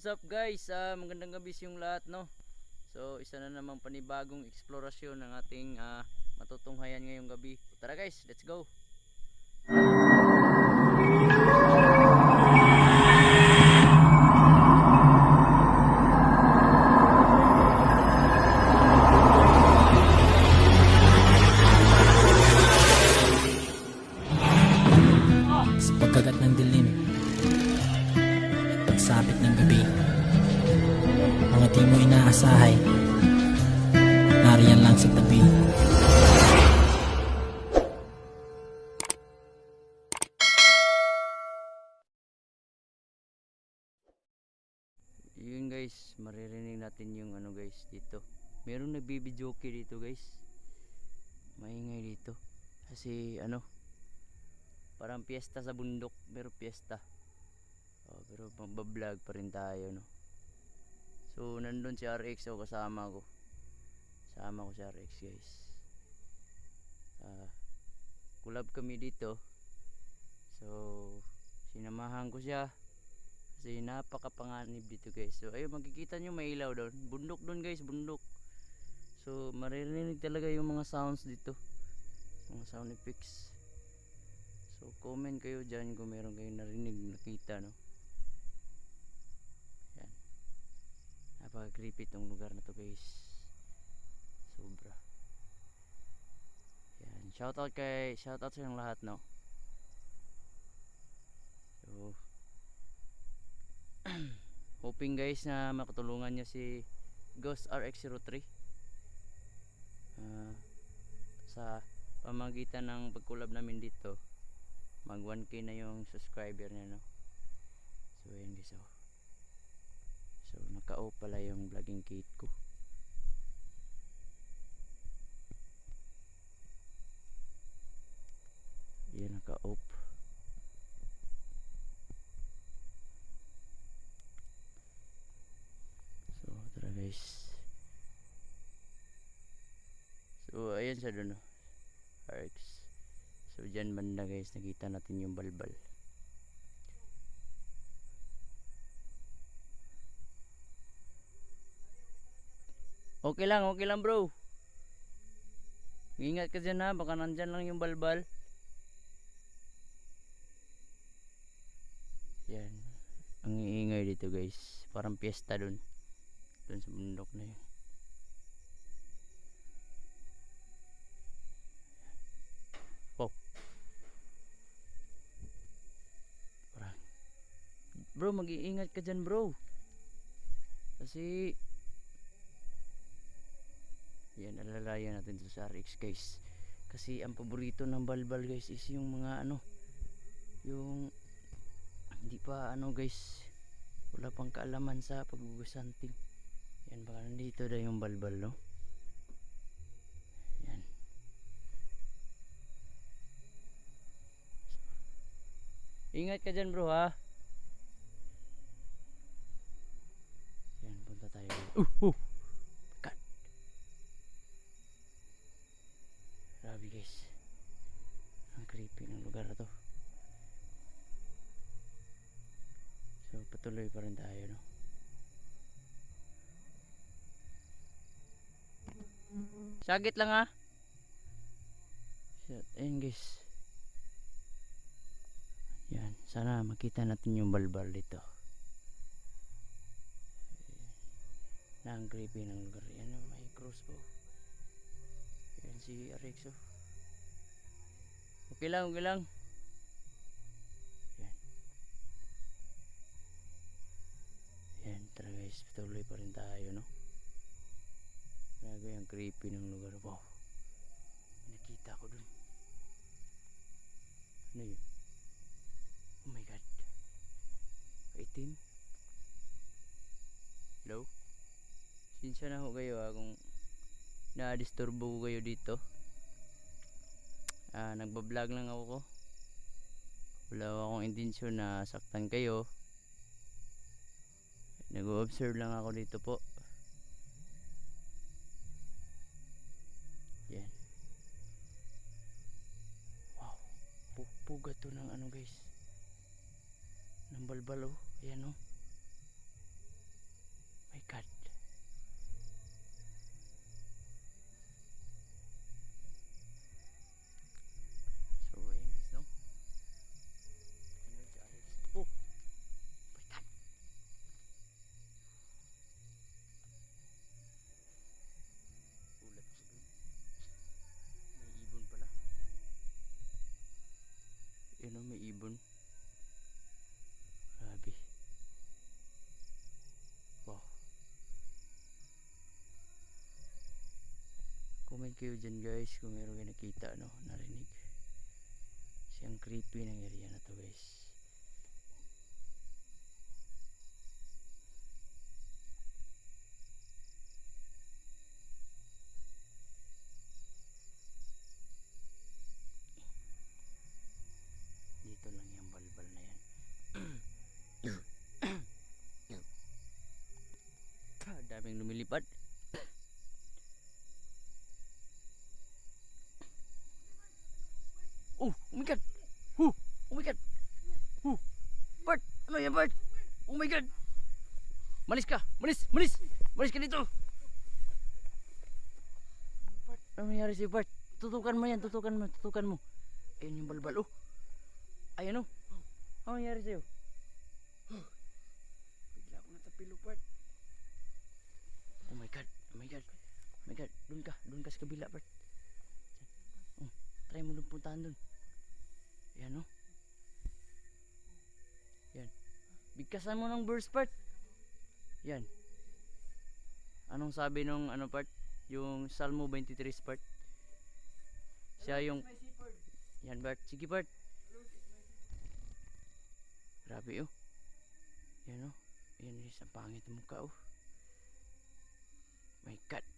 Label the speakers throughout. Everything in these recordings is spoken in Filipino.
Speaker 1: what's up guys? Ah, magandang gabi sa yung lahat no. So isa na namang panibagong eksplorasyon ng ating ah, matutunghayan ngayong gabi. Tara guys, let's go.
Speaker 2: Di mo inaasahay, nariyan lang sa tabi.
Speaker 1: Yun guys, maririnig natin yung ano guys dito. Merong nagbibidyoke dito guys. Maingay dito. Kasi ano, parang piyesta sa bundok, pero piyesta. Oh, pero magbablog pa rin tayo no. So nandun si RX o kasama ko. Kasama ko si RX guys. Ah, kulab kami dito. So sinamahan ko siya kasi napakapanganib dito guys. So ayun makikita nyo may ilaw doon. Bundok doon guys, bundok. So maririnig talaga yung mga sounds dito. Mga sound effects. So comment kayo dyan kung meron kayong narinig, nakita no. Napaka creepy tong lugar na to guys. Sobra. Yan. Shoutout kay shoutout sa inyong lahat no. So hoping guys na makatulungan niya si Ghost RX03 Ah, sa pamagitan ng pagkulab namin dito mag 1k na yung subscriber niya no so yun guys oh. So naka off pala yung vlogging kit ko yan naka off so tara guys so ayan siya dun oh. RX So dyan banda guys nakita natin yung balbal. Okay lang, okay lang bro. Ingat ka dyan ha, baka nandyan lang yung balbal. Yan. Ang iingay dito guys. Parang piyesta dun. Dun sa bundok na yun. Bro, mag-iingat ka dyan bro. Kasi yan, alalayan natin dito sa RX guys. Kasi ang paborito ng balbal guys is yung mga ano, yung hindi pa ano guys, wala pang kaalaman sa paggugusanting. Yan, baka nandito na yung balbal no. Yan. Ingat ka dyan bro ha. Yan, punta tayo. Uh, uh. God. Grabe guys. Ang creepy ng lugar to. So, patuloy pa rin tayo, no? Sagit lang ha. Shit, ayun guys. Yan, sana makita natin yung balbal dito. na ang creepy ng lugar yan oh, may crossbow yan si Arexo okay lang okay lang. Yan. Yan tara guys patuloy pa rin tayo no? Grabe ang creepy ng lugar. Wow. Nakita ko dun. Ano yun? Oh my god. Itim hello? Sinsya na ho kayo ha kung na-disturbo ko kayo dito. Ah, nagba-vlog lang ako ko. Wala akong intensyon na saktan kayo. Nag-observe lang ako dito po. Yan. Wow. Pupuga to ng ano guys. Ng balbal oh. Ayan oh. Ibon. Grabe. Wow. Comment kayo dyan guys kung meron kayo nakita, no, narinig. Kasi ang creepy ng area na to guys. Bart? Oh my god. Malis ka, malis, malis. Malis ka dito. Bart, ano nangyari sa'yo Bart? Tutukan mo yan, tutukan mo, tutukan mo. Ayun yung balbal, oh. Ayun, oh. Ano nangyari sa'yo?
Speaker 3: Bigla ako natapilo.
Speaker 1: Oh my god, oh my god. Oh my god, doon ka, doon ka sa kabila, Bart. Oh, try mo doon puntahan doon. Yan oh. Yan. Bigkasan mo ng burst part. Yan. Anong sabi nung ano part? Yung Salmo 23 part. Siya yung yan Bart. Sige Bart. Grabe oh. Yan oh. Yan is ang pangit ng mukha oh. My God.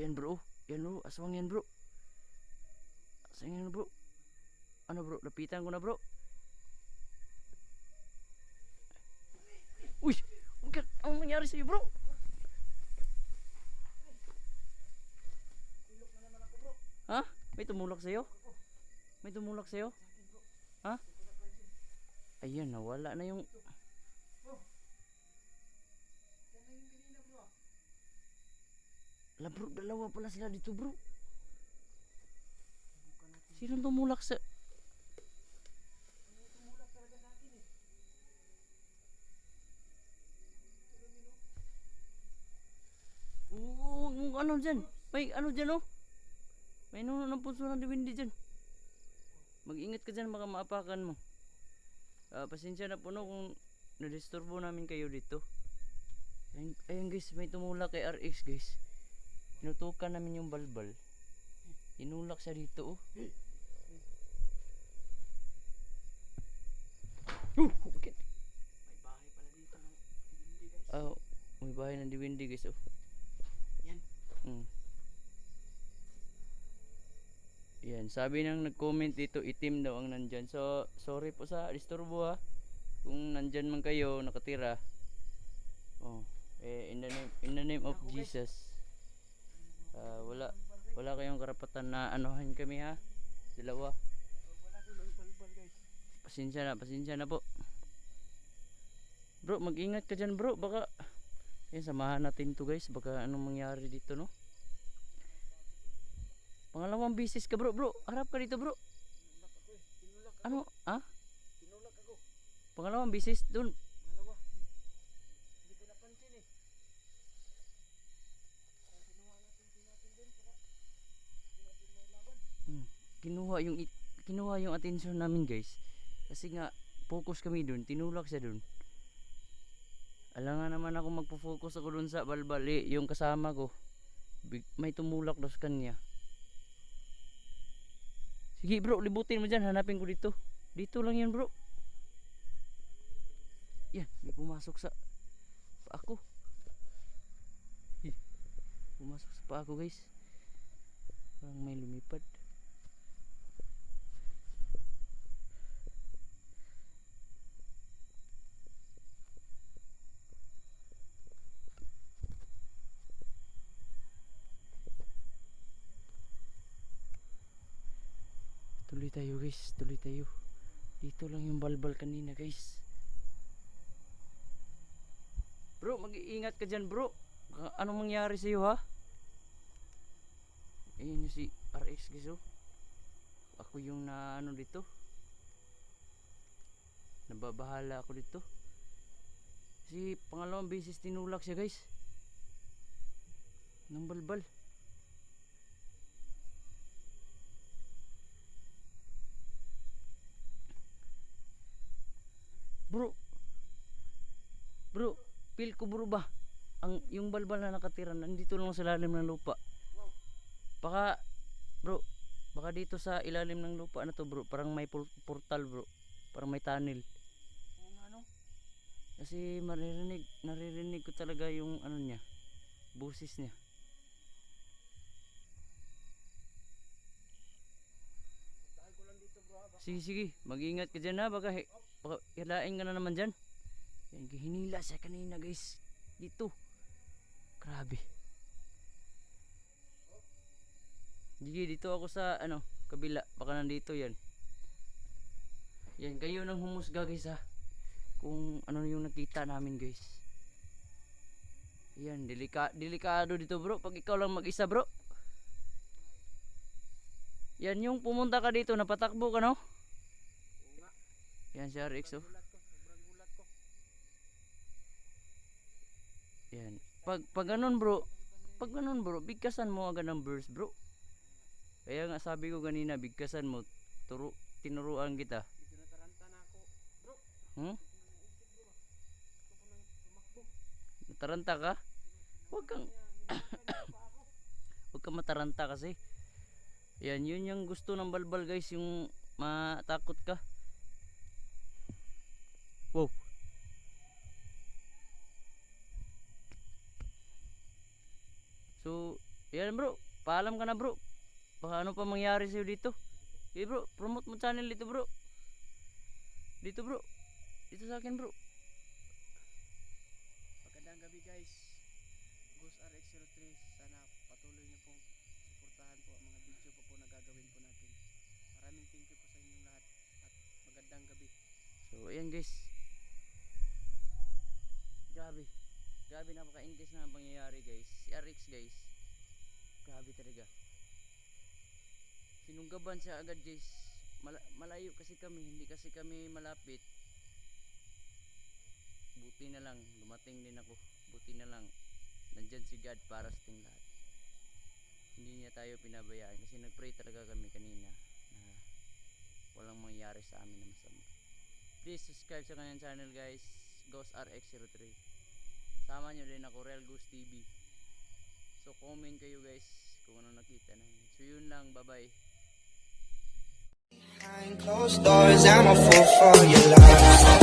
Speaker 1: So ayan bro. Yan bro. Aswang yan bro. Aswang yan bro. Ano bro? Lapitan ko na bro. Uy! God! Anong nangyari sa'yo bro? Ha? May tumulak sa'yo? May tumulak sa'yo? Ha? Ayan, nawala na yung...
Speaker 3: Yan na yung kanina bro.
Speaker 1: Ala bro, dalawa pala sila dito bro. Sino tumulak sa...
Speaker 3: Oh.
Speaker 1: Oo, yung ano dyan? May ano dyan oh? May nuno ng punso ng diwindi dyan. Mag-ingat ka dyan, baka maapakan mo. Ah, pasensya na po no kung nadisturbo namin kayo dito. Ayun, ayun guys, may tumulak kay RX guys. Tinutukan namin yung balbal. Tinulak siya dito oh. Uh, bakit?
Speaker 3: May bahay pala dito ng hindi guys.
Speaker 1: Ah, may bahay ng diwindi guys oh.
Speaker 3: Yan.
Speaker 1: Mm. Yan, sabi nang nag-comment dito, itim daw ang nandyan. So, sorry po sa disturbo ha. Kung nandyan man kayo, nakatira. Oh, eh, in the name, in the name of Jesus. Ah, wala, wala kayong karapatan na anuhan kami ha. Dalawa.
Speaker 3: Doon.
Speaker 1: Pasensya na, pasensya na po. Bro, mag-ingat ka dyan bro. Baka, yan, samahan natin to guys. Baka anong mangyari dito no. Pangalawang bisis ka bro, bro. Harap ka dito bro.
Speaker 3: Eh.
Speaker 1: Ano? Ah? Pangalawang bisis dun.
Speaker 3: Dalawa. Hindi ko napansin eh. Kaya kinuha natin, natin din para hindi natin may laban.
Speaker 1: Hmm. Kinuha yung kinuha yung attention namin guys. Kasi nga focus kami dun, tinulak siya dun. Alangan naman ako magpo-focus ako dun sa balbali, yung kasama ko. May tumulak daw sa kanya. Sige bro, libutin mo dyan, hanapin ko dito. Dito lang yan bro. Yan, may pumasok sa paa ko. Eh, Pumasok sa paa ko guys. Parang may lumipad. Tuloy tayo guys, tuloy tayo. Dito lang yung balbal kanina guys. Bro, mag-iingat ka dyan bro. Anong mangyari sa'yo ha? Ayun yung si RX guys oh. Ako yung na ano dito. nababahala ako dito. Kasi pangalawang beses tinulak siya guys. Nang balbal. Bro. Bro, feel ko bro ba? Ang yung balbal na nakatira nandito lang sa ilalim ng lupa. Baka bro, baka dito sa ilalim ng lupa na to bro, parang may por- portal bro. Parang may tunnel.
Speaker 3: Oo nga no.
Speaker 1: Kasi maririnig, naririnig ko talaga yung ano niya, busis niya.
Speaker 3: Dahil ko lang dito bro ha. Baka
Speaker 1: Sige, sige, mag-ingat ka dyan ha, baka, baka hilain ka na naman dyan. Yan, hinila siya kanina guys, dito. Grabe. Sige, dito ako sa, ano, kabila, baka nandito yan. Yan, kayo nang humusga guys ha. Kung ano yung nakita namin guys. Yan, delika, delikado dito bro, pag ikaw lang mag-isa bro. Yan yung pumunta ka dito, napatakbo ka no? Yan si RX oh. Yan. Pag pag ganun bro, pag ganun bro, bigkasan mo agad ng burst bro. Kaya nga sabi ko kanina, bigkasan mo. Turo, tinuruan kita. Hmm? Nataranta ka? Huwag kang, huwag kang mataranta kasi. Yan, yun yung gusto ng balbal guys, yung matakot ka. Wow. So, yan bro, paalam ka na bro. Baka ano pa mangyari sa'yo dito. Eh bro, promote mo channel dito bro. Dito bro. Dito sa akin bro.
Speaker 3: Magandang gabi guys. Ghost RX03. Sana patuloy niyo pong suportahan po ang mga video pa po na gagawin po natin. Maraming thank you po sa inyong lahat. At magandang gabi.
Speaker 1: So, ayan guys. Grabe. Grabe napaka-intense na ang pangyayari guys. Si RX guys. Grabe talaga. Sinunggaban siya agad guys. Mala- malayo kasi kami. Hindi kasi kami malapit. Buti na lang. Dumating din ako. Buti na lang. Nandyan si God para sa ating lahat. Hindi niya tayo pinabayaan. Kasi nagpray talaga kami kanina na walang mangyari sa amin na masama please subscribe sa kanyang channel guys Ghost RX03 sama nyo din ako Real Ghost TV so comment kayo guys kung ano nakita namin so yun lang. Bye bye
Speaker 4: Behind closed doors, I'm a fool for your love.